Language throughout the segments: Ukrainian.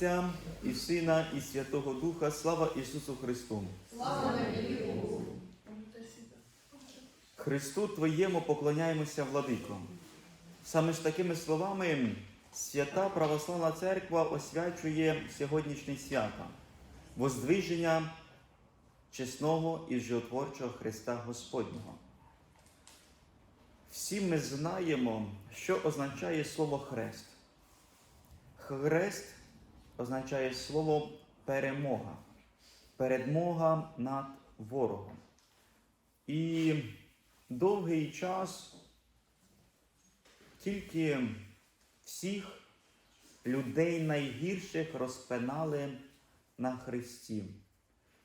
Отця і Сина, і Святого Духа, слава Ісусу Христу! Христу Твоєму поклоняємося, владико. Саме ж такими словами свята Православна Церква освячує сьогоднішнє свято, воздвиження чесного і животворчого Христа Господнього. Всі ми знаємо, що означає слово хрест. Хрест означає слово перемога, перемога над ворогом. І довгий час тільки всіх людей найгірших розпинали на Христі.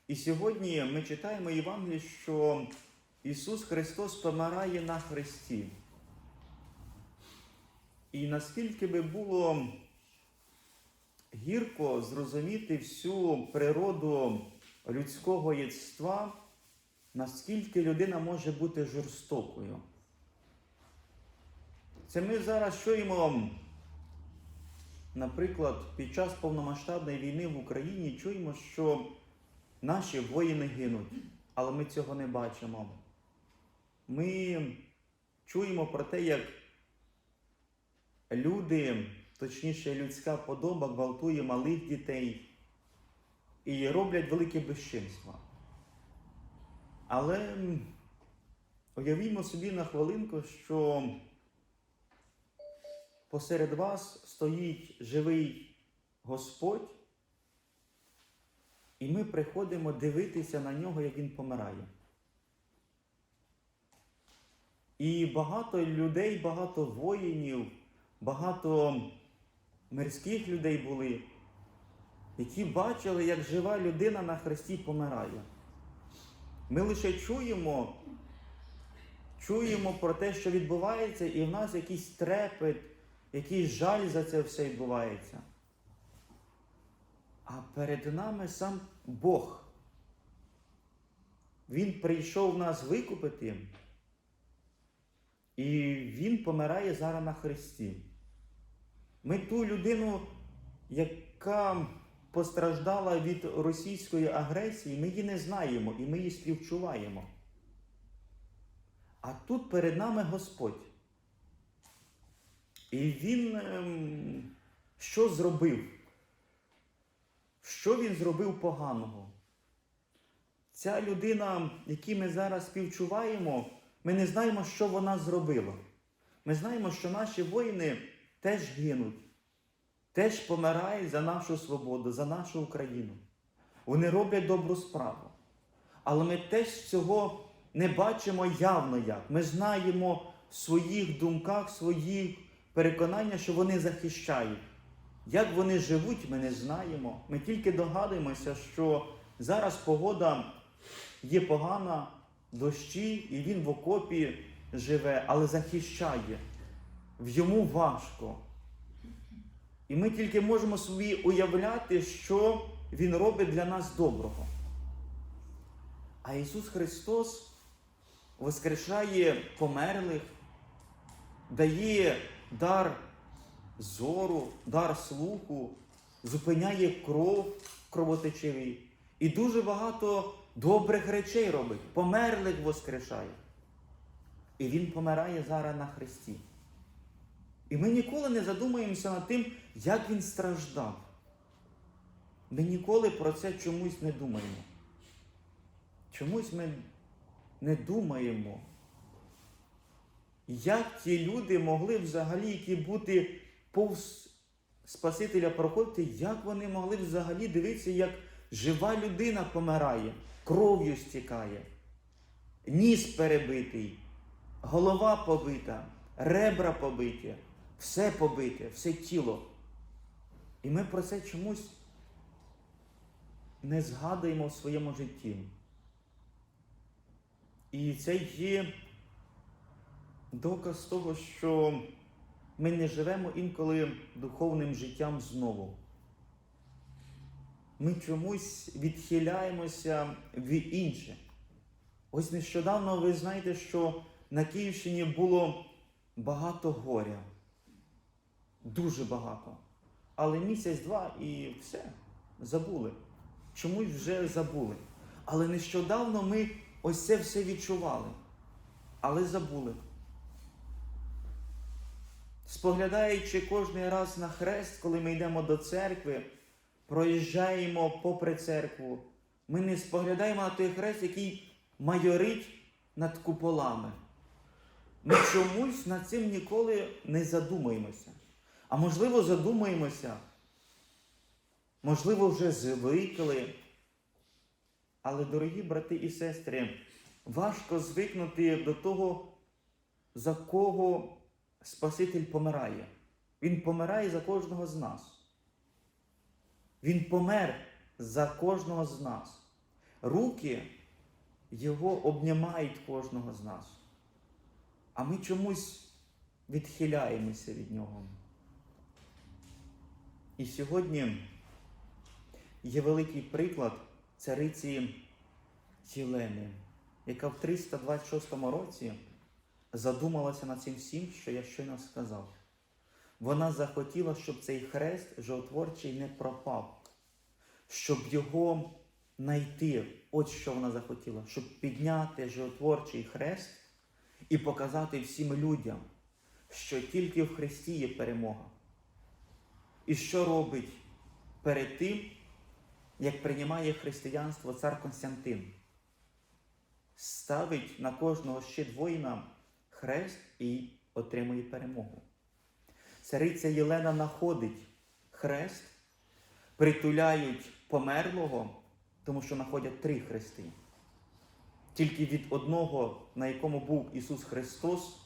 І сьогодні ми читаємо Євангеліє, що Ісус Христос помирає на Христі. І наскільки би було гірко зрозуміти всю природу людського єства, наскільки людина може бути жорстокою. Це ми зараз чуємо, наприклад, під час повномасштабної війни в Україні чуємо, що наші воїни гинуть, але ми цього не бачимо. Ми чуємо про те, як люди, точніше, людська подоба гвалтує малих дітей і роблять велике безчинство. Але уявімо собі на хвилинку, що посеред вас стоїть живий Господь, і ми приходимо дивитися на нього, як він помирає. І багато людей, багато воїнів, багато мирських людей були, які бачили, як жива людина на хресті помирає. Ми лише чуємо, чуємо про те, що відбувається, і в нас якийсь трепет, якийсь жаль за це все відбувається. А перед нами сам Бог. Він прийшов нас викупити, і Він помирає зараз на Христі. Ми ту людину, яка постраждала від російської агресії, ми її не знаємо і ми її співчуваємо. А тут перед нами Господь. І Він ем, що зробив? Що він зробив поганого? Ця людина, яку ми зараз співчуваємо, ми не знаємо, що вона зробила. Ми знаємо, що наші воїни теж гинуть, теж помирають за нашу свободу, за нашу Україну. Вони роблять добру справу. Але ми теж цього не бачимо явно як. Ми знаємо в своїх думках, в своїх переконаннях, що вони захищають. Як вони живуть, ми не знаємо. Ми тільки догадуємося, що зараз погода є погана, дощі, і він в окопі живе, але захищає. В йому важко. І ми тільки можемо собі уявляти, що Він робить для нас доброго. А Ісус Христос воскрешає померлих, дає дар зору, дар слуху, зупиняє кров кровотечеві. І дуже багато добрих речей робить, померлих воскрешає. І Він помирає зараз на Христі. І ми ніколи не задумуємося над тим, як він страждав. Ми ніколи про це чомусь не думаємо. Чомусь ми не думаємо, як ті люди могли взагалі, які бути повз Спасителя проходити, як вони могли взагалі дивитися, як жива людина помирає, кров'ю стікає, ніс перебитий, голова побита, ребра побиті, все побите, все тіло. І ми про це чомусь не згадуємо в своєму житті. І це є доказ того, що ми не живемо інколи духовним життям знову. Ми чомусь відхиляємося від інше. Ось нещодавно ви знаєте, що на Київщині було багато горя. Дуже багато. Але місяць-два і все, забули. Чомусь вже забули. Але нещодавно ми ось це все відчували, але забули. Споглядаючи кожний раз на хрест, коли ми йдемо до церкви, проїжджаємо попри церкву, ми не споглядаємо на той хрест, який майорить над куполами. Ми чомусь над цим ніколи не задумаємося. А можливо, задумаємося, можливо, вже звикли. Але, дорогі брати і сестри, важко звикнути до того, за кого Спаситель помирає. Він помирає за кожного з нас. Він помер за кожного з нас. Руки Його обнімають кожного з нас. А ми чомусь відхиляємося від нього. І сьогодні є великий приклад цариці Єлени, яка в 326 році задумалася над цим всім, що я щойно сказав. Вона захотіла, щоб цей хрест животворчий не пропав, щоб його знайти. От що вона захотіла, щоб підняти животворчий хрест і показати всім людям, що тільки в Христі є перемога. І що робить перед тим, як приймає християнство цар Константин? Ставить на кожного щит воїна хрест і отримує перемогу. Цариця Єлена знаходить хрест, притуляють померлого, тому що знаходять три хрести. Тільки від одного, на якому був Ісус Христос,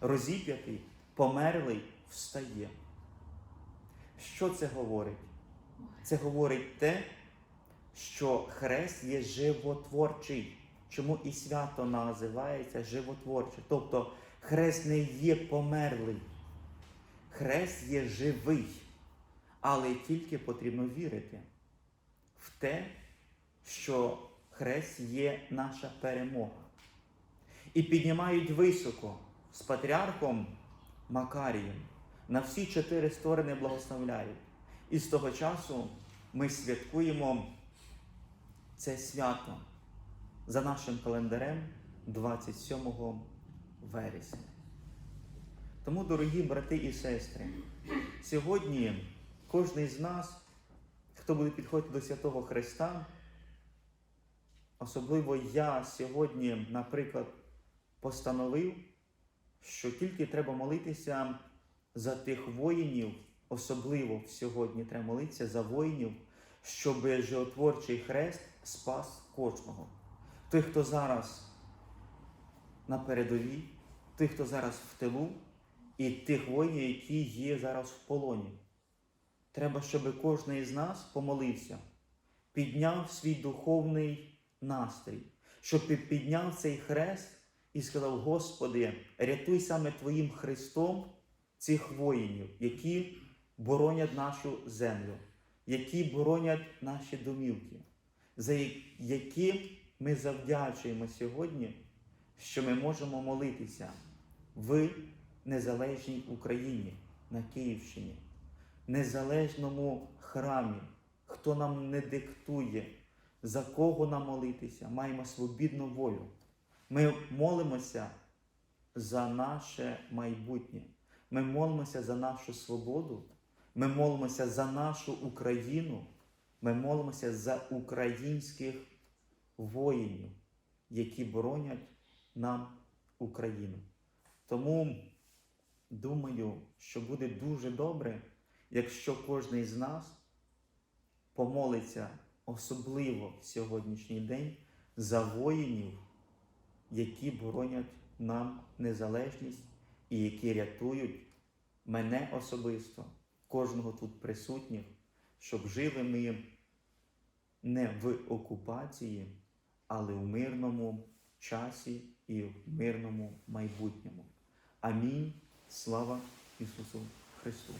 розіп'ятий, померлий, встає. Що це говорить? Це говорить те, що хрест є животворчий. Чому і свято називається животворче. Тобто хрест не є померлий, хрест є живий, але тільки потрібно вірити в те, що хрест є наша перемога. І піднімають високо з патріархом Макарієм. На всі чотири сторони благословляють. І з того часу ми святкуємо це свято за нашим календарем 27 вересня. Тому, дорогі брати і сестри, сьогодні кожен з нас, хто буде підходити до Святого Христа, особливо я сьогодні, наприклад, постановив, що тільки треба молитися за тих воїнів, особливо сьогодні треба молитися за воїнів, щоб животворчий хрест спас кожного. Той, хто зараз на передовій, той, хто зараз в тилу, і тих воїнів, які є зараз в полоні. Треба, щоб кожен із нас помолився, підняв свій духовний настрій, щоб підняв цей хрест і сказав: Господи, рятуй саме Твоїм Христом цих воїнів, які боронять нашу землю, які боронять наші домівки, за які ми завдячуємо сьогодні, що ми можемо молитися в незалежній Україні на Київщині, незалежному храмі, хто нам не диктує, за кого нам молитися, маємо свобідну волю. Ми молимося за наше майбутнє. Ми молимося за нашу свободу, ми молимося за нашу Україну, ми молимося за українських воїнів, які боронять нам Україну. Тому думаю, що буде дуже добре, якщо кожен з нас помолиться особливо в сьогоднішній день за воїнів, які боронять нам незалежність і які рятують мене особисто, кожного тут присутніх, щоб жили ми не в окупації, але в мирному часі і в мирному майбутньому. Амінь. Слава Ісусу Христу!